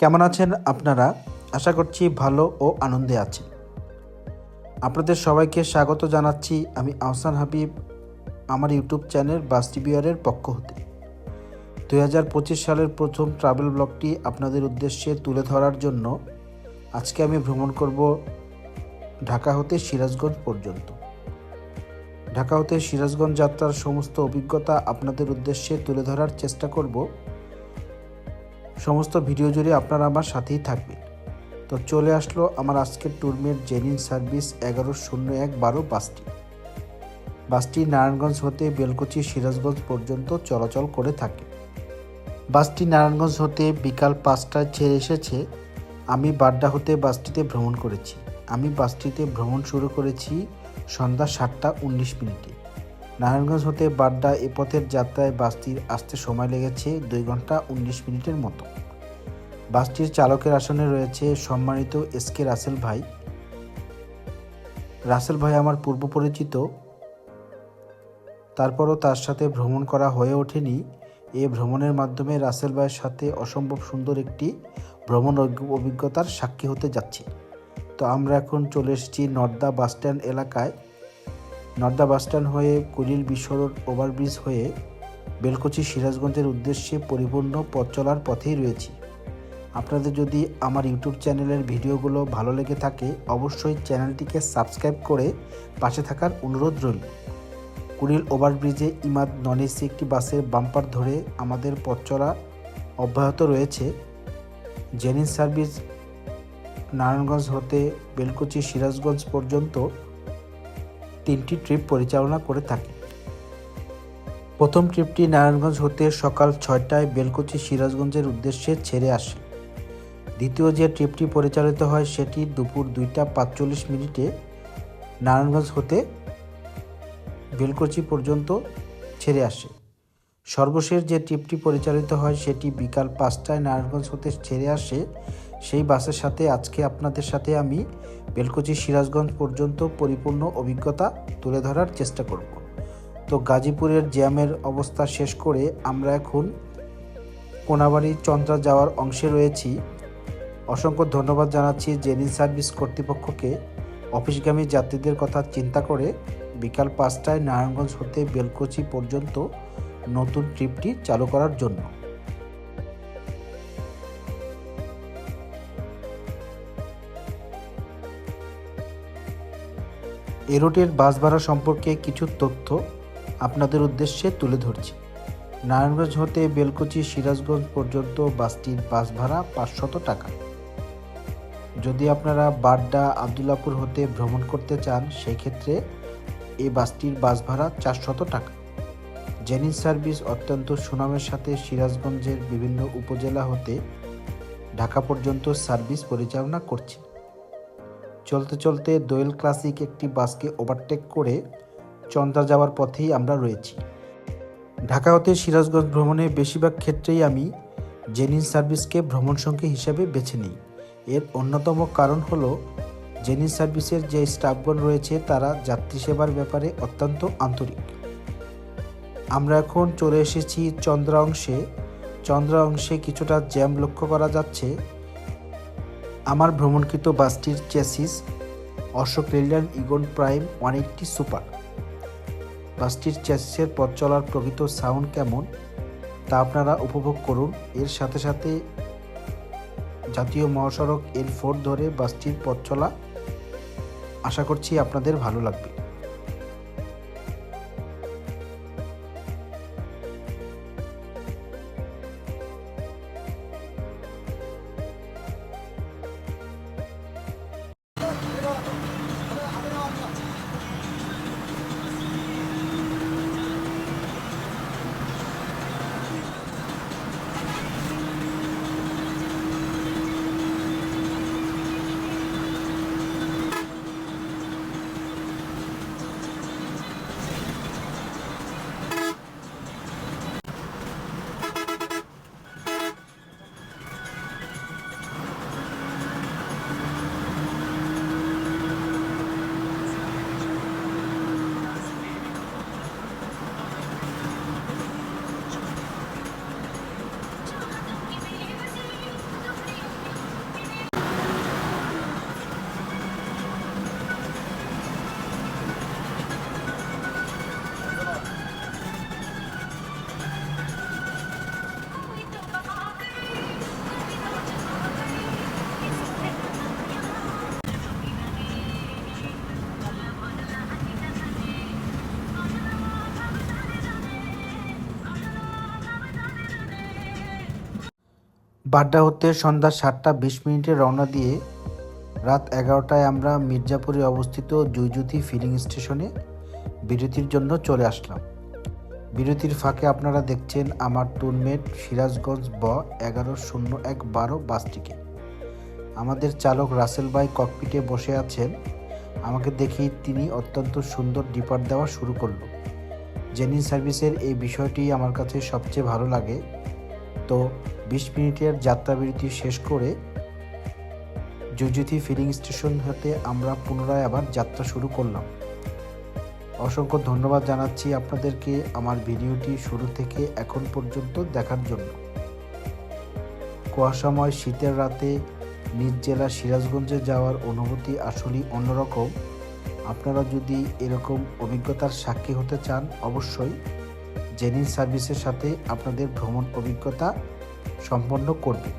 কেমন আছেন আপনারা? আশা করছি ভালো ও আনন্দে আছেন। আপনাদের সবাইকে স্বাগত জানাচ্ছি আমি আহসান হাবিব, আমার ইউটিউব চ্যানেল বাস্তি বিয়ারের পক্ষ হতে। দুই হাজার পঁচিশ সালের প্রথম ট্রাভেল ব্লগটি আপনাদের উদ্দেশ্যে তুলে ধরার জন্য আজকে আমি ভ্রমণ করব ঢাকা হতে সিরাজগঞ্জ পর্যন্ত। ঢাকা হতে সিরাজগঞ্জ যাত্রার সমস্ত অভিজ্ঞতা আপনাদের উদ্দেশ্যে তুলে ধরার চেষ্টা করব। সমস্ত ভিডিও জুড়ে আপনারা আমার সাথেই থাকবেন। তো চলে আসলো আমার আজকের ট্যুরমেট জেনিন সার্ভিস এগারো শূন্য এক বারো বাসটি। বাসটি নারায়ণগঞ্জ হতে বেলকুচি সিরাজগঞ্জ পর্যন্ত চলাচল করে থাকে। বাসটি নারায়ণগঞ্জ হতে বিকাল পাঁচটায় ছেড়ে এসেছে। আমি বাড্ডা হতে বাসটিতে ভ্রমণ করেছি। আমি বাসটিতে ভ্রমণ শুরু করেছি সন্ধ্যা সাতটা উনিশ মিনিটে। নারায়ণগঞ্জ হতে বাড্ডা এ পথের যাত্রায় বাসটির আসতে সময় লেগেছে দুই ঘণ্টা উনিশ মিনিটের মতো। বাসটির চালকের আসনে রয়েছে সম্মানিত এস কে রাসেল ভাই। রাসেল ভাই আমার পূর্ব পরিচিত। তারপরও তার সাথে ভ্রমণ করা হয়ে ওঠেনি। এ ভ্রমণের মাধ্যমে রাসেল ভাইয়ের সাথে অসম্ভব সুন্দর একটি ভ্রমণ অভিজ্ঞতার সাক্ষী হতে যাচ্ছি। তো আমরা এখন চলে এসেছি নর্দা বাসস্ট্যান্ড এলাকায়। নর্দা বাসস্ট্যান্ড হয়ে কুড়িল বিশ্বরোড ওভারব্রিজ হয়ে বেলকুচি সিরাজগঞ্জের উদ্দেশ্যে পরিপূর্ণ পথ চলার পথেই রয়েছি। আপনাদের যদি আমার ইউটিউব চ্যানেলের ভিডিওগুলো ভালো লেগে থাকে, অবশ্যই চ্যানেলটিকে সাবস্ক্রাইব করে পাশে থাকার অনুরোধ রইল। কুড়িল ওভারব্রিজে ইমাদ নন এসি একটি বাসের বাম্পার ধরে আমাদের পথ চলা অব্যাহত রয়েছে। জেনিস সার্ভিস, নারায়ণগঞ্জ হতে বেলকুচি সিরাজগঞ্জ পর্যন্ত তিনটি ট্রিপ পরিচালনা করে থাকে। প্রথম ট্রিপটি নারায়ণগঞ্জ হতে সকাল ছয়টায় বেলকুচি সিরাজগঞ্জের উদ্দেশ্যে ছেড়ে আসে। দ্বিতীয় যে ট্রিপটি পরিচালিত হয়, সেটি দুপুর দুইটা পাঁচচল্লিশ মিনিটে নারায়ণগঞ্জ হতে বেলকুচি পর্যন্ত ছেড়ে আসে। সর্বশেষ যে ট্রিপটি পরিচালিত হয়, সেটি বিকাল পাঁচটায় নারায়ণগঞ্জ হতে ছেড়ে আসে সেই বাসের সাথে আজকে আপনাদের সাথে আমি বেলকুচি সিরাজগঞ্জ পর্যন্ত পরিপূর্ণ অভিজ্ঞতা তুলে ধরার চেষ্টা করব। তো গাজীপুরের জ্যামের অবস্থা শেষ করে আমরা এখন কোনাবাড়ি চন্দ্রা যাওয়ার অংশে রয়েছি। অসংখ্য ধন্যবাদ জানাচ্ছি জেনিন সার্ভিস কর্তৃপক্ষকে। অফিসগামী যাত্রীদের কথা চিন্তা করে বিকাল পাঁচটায় নারায়ণগঞ্জ হতে বেলকুচি পর্যন্ত নতুন ট্রিপটি চালু করার জন্য। এ বাস ভাড়া সম্পর্কে কিছু তথ্য আপনাদের উদ্দেশ্যে তুলে ধরছি। নারায়ণগঞ্জ হতে বেলকুচি সিরাজগঞ্জ পর্যন্ত বাসটির বাস ভাড়া পাঁচশত টাকা। যদি আপনারা বাড্ডা আবদুল্লাপুর হতে ভ্রমণ করতে চান সেই ক্ষেত্রে এই বাসটির বাস ভাড়া চারশত টাকা। জেনিস সার্ভিস অত্যন্ত সুনামের সাথে সিরাজগঞ্জের বিভিন্ন উপজেলা হতে ঢাকা পর্যন্ত সার্ভিস পরিচালনা করছে। চলতে চলতে দোয়েল ক্লাসিক একটি বাসকে ওভারটেক করে চন্দ্রা যাওয়ার পথেই আমরা রয়েছি। ঢাকা হতে সিরাজগঞ্জ ভ্রমণে বেশিরভাগ ক্ষেত্রেই আমি জেনিস সার্ভিসকে ভ্রমণ সঙ্গী হিসেবে বেছে নিই। এর অন্যতম কারণ হলো জেনিস সার্ভিসের যে স্টাফগণ রয়েছে তারা যাত্রী সেবার ব্যাপারে অত্যন্ত আন্তরিক। আমরা এখন চলে এসেছি চন্দ্রা অংশে। চন্দ্রা অংশে কিছুটা জ্যাম লক্ষ্য করা যাচ্ছে। আমার ভ্রমণকৃত বাসটির চেসিস অশোক লেল্যান্ড ইগন প্রাইম ওয়ান এইটটি সুপার। বাসটির চেসিসের পথ চলার প্রকৃত সাউন্ড কেমন, তা আপনারা উপভোগ করুন। এর সাথে সাথে জাতীয় মহাসড়ক এর ফোর ধরে বাসটির পথ চলা, আশা করছি আপনাদের ভালো লাগবে। বাড্ডা হতে সন্ধ্যা সাতটা বিশ মিনিটে রওনা দিয়ে রাত এগারোটায় আমরা মির্জাপুরে অবস্থিত জুইজুতি ফিলিং স্টেশনে বিরতির জন্য চলে আসলাম। বিরতির ফাঁকে আপনারা দেখছেন আমার টুনমেট সিরাজগঞ্জ ব এগারো শূন্য এক বারো বাসটিকে। আমাদের চালক রাসেল ভাই ককপিটে বসে আছেন। আমাকে দেখেই তিনি অত্যন্ত সুন্দর ডিপার দেওয়া শুরু করল। জেনিন সার্ভিসের এই বিষয়টি আমার কাছে সবচেয়ে ভালো লাগে। তো বিশ মিনিটের যাত্রাবিরতি শেষ করে জুজুথি ফিলিং স্টেশন হতে আমরা পুনরায় আবার যাত্রা শুরু করলাম। অসংখ্য ধন্যবাদ জানাচ্ছি আপনাদেরকে আমার ভিডিওটি শুরু থেকে এখন পর্যন্ত দেখার জন্য। কুয়াশাময় শীতের রাতে নিজ জেলা সিরাজগঞ্জে যাওয়ার অনুভূতি আসলেই অন্যরকম। আপনারা যদি এরকম অভিজ্ঞতার সাক্ষী হতে চান, অবশ্যই জেনিন সার্ভিসের সাথে আপনাদের ভ্রমণ অভিজ্ঞতা সম্পন্ন করবে।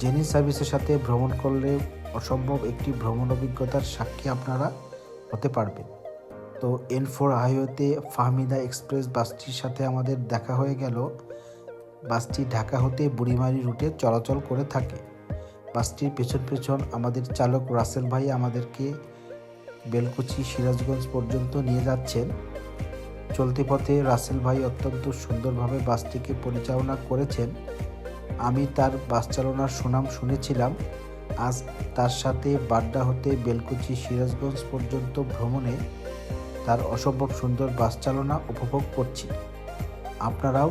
জেনিন সার্ভিসের সাথে ভ্রমণ করলে অসম্ভব একটি ভ্রমণ অভিজ্ঞতার সাক্ষী আপনারা হতে পারবেন। তো এন ফোর হাইওয়েতে ফাহমিদা এক্সপ্রেস বাসটির সাথে আমাদের দেখা হয়ে গেল। বাসটি ঢাকা হতে বুড়িমারি রুটে চলাচল করে থাকে। বাসটির পেছন পেছন আমাদের চালক রাসেল ভাই আমাদেরকে বেলকুচি সিরাজগঞ্জ পর্যন্ত নিয়ে যাচ্ছেন। চলতি পথে রাসেল ভাই অত্যন্ত সুন্দরভাবে বাসটিকে পরিচালনা করেছেন। আমি তার বাস চালনার সুনাম শুনেছিলাম। আজ তার সাথে বাড্ডা হতে বেলকুচি সিরাজগঞ্জ পর্যন্ত ভ্রমণে তার অসম্ভব সুন্দর বাস চালনা উপভোগ করছি। আপনারাও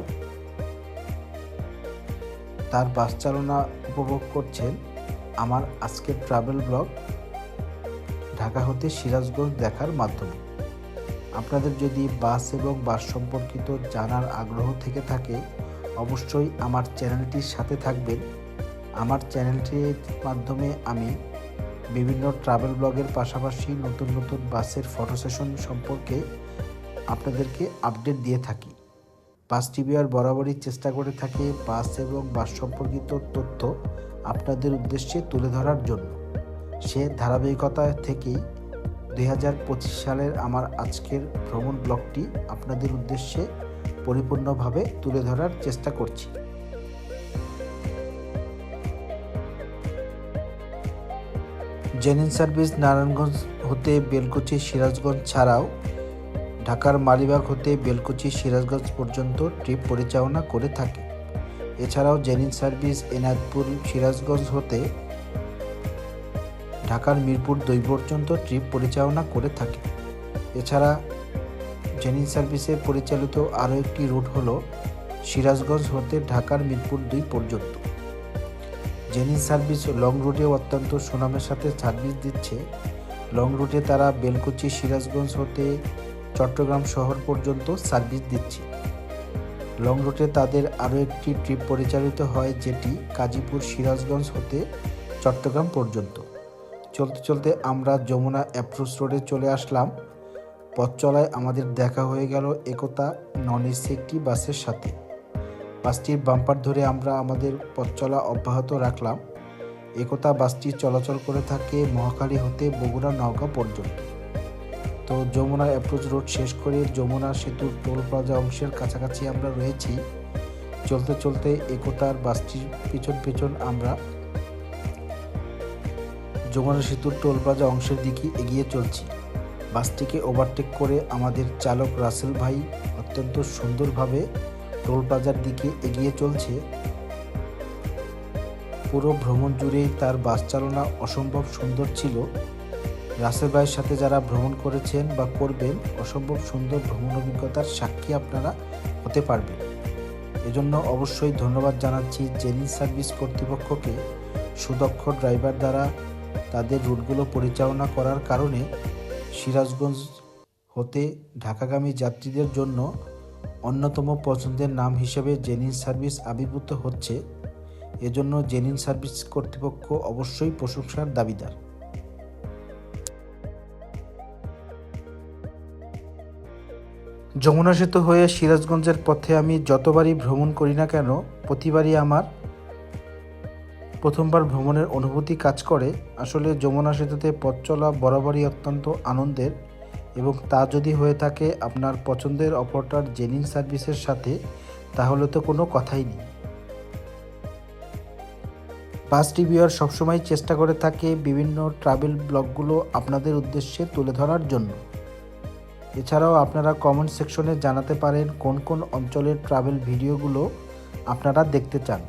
তার বাস চালনা উপভোগ করছেন। আমার আজকের ট্রাভেল ব্লগ ঢাকা হতে সিরাজগঞ্জ দেখার মাধ্যমে। আপনাদের যদি বাস এবং বাস সম্পর্কিত জানার আগ্রহ থেকে থাকে, অবশ্যই আমার চ্যানেলটির সাথে থাকবেন। আমার চ্যানেলটির মাধ্যমে আমি বিভিন্ন ট্রাভেল ব্লগের পাশাপাশি নতুন নতুন বাসের ফটো সেশন সম্পর্কে আপনাদেরকে আপডেট দিয়ে থাকি। বাস টিভিআর বরাবরই চেষ্টা করে থাকে বাস এবং বাস সম্পর্কিত তথ্য আপনাদের উদ্দেশ্যে তুলে ধরার জন্য। সে ধারাবাহিকতা থেকেই দুই হাজার পঁচিশ সালের আমার আজকের ভ্রমণ ব্লগটি আপনাদের উদ্দেশ্যে পরিপূর্ণভাবে তুলে ধরার চেষ্টা করছি। জেনিন সার্ভিস নারায়ণগঞ্জ হতে বেলকুচি সিরাজগঞ্জ ছাড়াও ঢাকার মালিবাগ হতে বেলকুচি সিরাজগঞ্জ পর্যন্ত ট্রিপ পরিচালনা করে থাকে। এছাড়াও জেনিন সার্ভিস এনাদপুর সিরাজগঞ্জ হতে ঢাকার মিরপুর দুই পর্যন্ত ট্রিপ পরিচালনা করে থাকে। এছাড়া জেনিন সার্ভিসে পরিচালিত আরও একটি রুট হল সিরাজগঞ্জ হতে ঢাকার মিরপুর দুই পর্যন্ত। জেনিন সার্ভিস লং রুটে অত্যন্ত সুনামের সাথে সার্ভিস দিচ্ছে। লং রুটে তারা বেলকুচি, সিরাজগঞ্জ হতে চট্টগ্রাম শহর পর্যন্ত সার্ভিস দিচ্ছে। লং রুটে তাদের আরও একটি ট্রিপ পরিচালিত হয়, যেটি কাজীপুর, সিরাজগঞ্জ হতে চট্টগ্রাম পর্যন্ত। চলতে চলতে আমরা যমুনা অ্যাপ্রোচ রোডে চলে আসলাম। পথ চলায় আমাদের দেখা হয়ে গেল একতা নন এসি একটি বাসের সাথে। বাসটির বাম্পার ধরে আমরা আমাদের পথ চলা অব্যাহত রাখলাম। একতা বাসটি চলাচল করে থাকে মহাখালী হতে বগুড়া নওগাঁ পর্যন্ত। তো যমুনা অ্যাপ্রোচ রোড শেষ করে যমুনা সেতুর টোল প্লাজা অংশের কাছাকাছি আমরা রয়েছি। চলতে চলতে একতার বাসটির পিছন পিছন আমরা যমুনা সেতুর টোল প্লাজা অংশের দিকে এগিয়ে চলছি। বাসটিকে ওভারটেক করে আমাদের চালক রাসেল ভাই অত্যন্ত সুন্দরভাবে টোল প্লাজার দিকে এগিয়ে চলছে। পুরো ভ্রমণ জুড়েই তার বাস চালনা অসম্ভব সুন্দর ছিল। রাসেল ভাইয়ের সাথে যারা ভ্রমণ করেছেন বা করবেন, অসম্ভব সুন্দর ভ্রমণ অভিজ্ঞতার সাক্ষী আপনারা হতে পারবেন। এজন্য অবশ্যই ধন্যবাদ জানাচ্ছি জেনিন সার্ভিস কর্তৃপক্ষকে, সুদক্ষ ড্রাইভার দ্বারা তাদের রুটগুলো পরিচালনা করার কারণে সিরাজগঞ্জ হতে ঢাকাগামী যাত্রীদের জন্য অন্যতম পছন্দের নাম হিসেবে জেনিন সার্ভিস আবির্ভূত হচ্ছে। এজন্য জেনিন সার্ভিস কর্তৃপক্ষ অবশ্যই প্রশংসার দাবিদার। যমুনা সেতু হয়ে সিরাজগঞ্জের পথে আমি যতবারই ভ্রমণ করি না কেন, প্রতিবারই আমার প্রথমবার ভ্রমণের অনুভূতি কাজ করে, আসলে যমুনা সেতুতে পথ চলা বরাবরই অত্যন্ত আনন্দের এবং তা যদি হয়ে থাকে আপনার পছন্দের অপারেটর জেনিং সার্ভিসের সাথে, তাহলে তো কোনো কথাই নেই। বাস রিভিউয়ার সবসময় চেষ্টা করে থাকে বিভিন্ন ট্রাভেল ব্লগগুলো আপনাদের উদ্দেশ্যে তুলে ধরার জন্য। এছাড়াও আপনারা কমেন্ট সেকশনে জানাতে পারেন কোন কোন অঞ্চলের ট্রাভেল ভিডিওগুলো আপনারা দেখতে চান।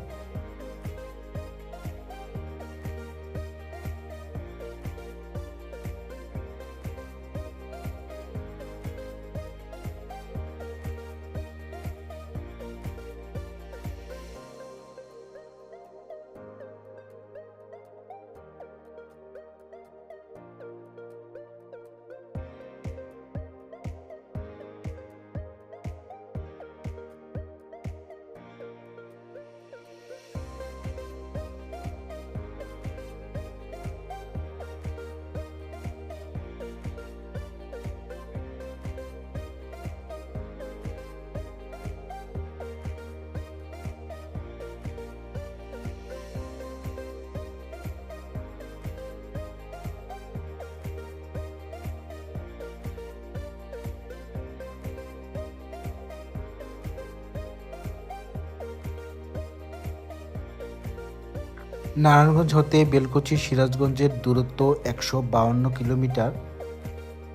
নারায়ণগঞ্জ হতে বেলকুচি সিরাজগঞ্জের দূরত্ব একশো বাউন্ন কিলোমিটার।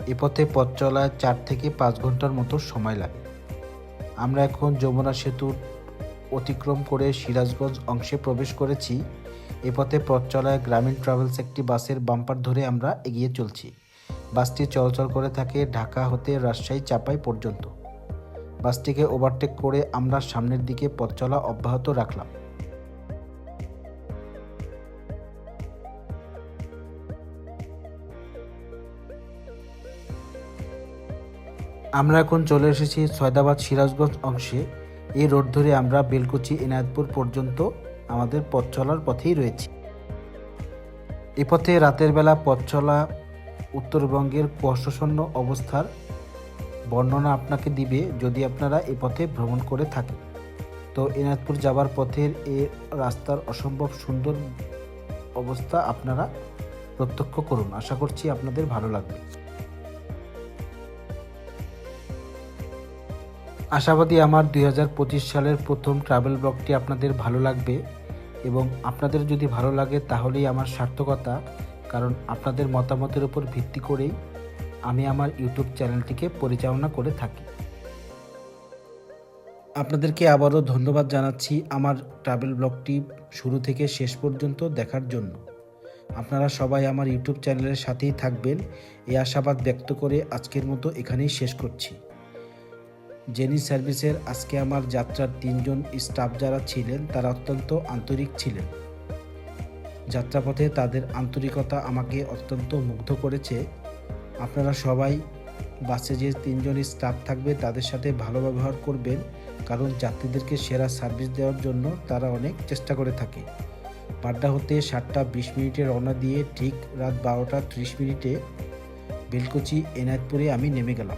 এ পথে পথ চলায় চার থেকে পাঁচ ঘণ্টার মতো সময় লাগে। আমরা এখন যমুনা সেতু অতিক্রম করে সিরাজগঞ্জ অংশে প্রবেশ করেছি। এ পথে পথ চলায় গ্রামীণ ট্রাভেলস একটি বাসের বাম্পার ধরে আমরা এগিয়ে চলছি। বাসটি চলাচল করে থাকে ঢাকা হতে রাজশাহী চাপাই পর্যন্ত। বাসটিকে ওভারটেক করে আমরা সামনের দিকে পথ চলা অব্যাহত রাখলাম। আমরা এখন চলে এসেছি সয়দাবাদ সিরাজগঞ্জ অংশে। এই রোড ধরে আমরা বেলকুচি, এনায়তপুর পর্যন্ত আমাদের পথ চলার পথেই রয়েছি। এ পথে রাতের বেলা পথ চলা উত্তরবঙ্গের কুয়াশাশূন্য অবস্থার বর্ণনা আপনাকে দিবে যদি আপনারা এ পথে ভ্রমণ করে থাকেন। তো এনায়তপুর যাবার পথের এ রাস্তার অসম্ভব সুন্দর অবস্থা আপনারা প্রত্যক্ষ করুন। আশা করছি আপনাদের ভালো লাগবে। আশাবাদী আমার দুই হাজার পঁচিশ সালের প্রথম ট্রাভেল ব্লগটি আপনাদের ভালো লাগবে এবং আপনাদের যদি ভালো লাগে তাহলেই আমার সার্থকতা, কারণ আপনাদের মতামতের উপর ভিত্তি করেই আমি আমার ইউটিউব চ্যানেলটিকে পরিচালনা করে থাকি। আপনাদেরকে আবারও ধন্যবাদ জানাচ্ছি আমার ট্রাভেল ব্লগটি শুরু থেকে শেষ পর্যন্ত দেখার জন্য। আপনারা সবাই আমার ইউটিউব চ্যানেলের সাথেই থাকবেন। এই আশাবাদ ব্যক্ত করে আজকের মতো এখানেই শেষ করছি। জেনি সার্ভিসের আজকে আমার যাত্রার তিনজন স্টাফ যারা ছিলেন, তারা অত্যন্ত আন্তরিক ছিলেন। যাত্রাপথে তাদের আন্তরিকতা আমাকে অত্যন্ত মুগ্ধ করেছে। আপনারা সবাই বাসে যে তিনজন স্টাফ থাকবে, তাদের সাথে ভালো ব্যবহার করবেন, কারণ যাত্রীদেরকে সেরা সার্ভিস দেওয়ার জন্য তারা অনেক চেষ্টা করে থাকে। পাড্ডা হতে সাতটা বিশ মিনিটে রওনা দিয়ে ঠিক রাত বারোটা ত্রিশ মিনিটে বেলকুচি এনায়তপুরে আমি নেমে গেলাম।